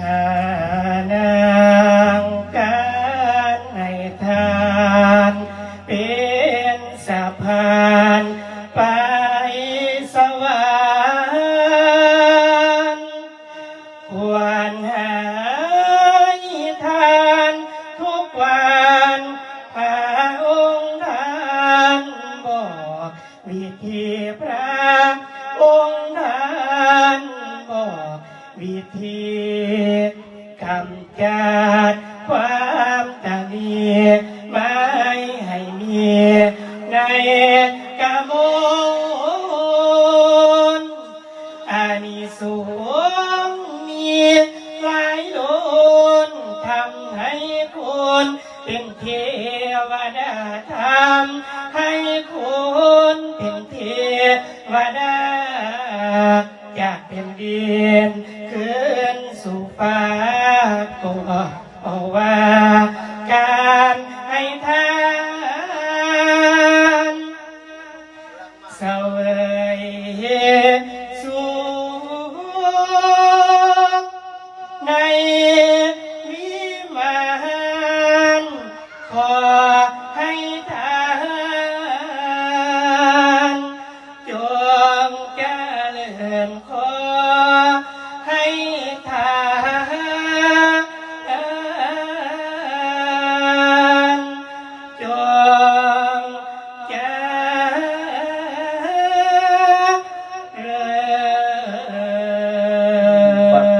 หานางการให้ทานเป็นสะพานไปสวรรค์ควรหายทานทุกวัน วิธีกำจัดความตานีไม่ให้มีในกามลอานิสงส์มีหลายล้นทำให้คุณเป็นเทวดาทำให้คุณเป็นเทวดา จากเป็นดินขึ้นสู่ฟ้าตรงอว่าการให้ทานเสวยสุขในวิมานขอ and call.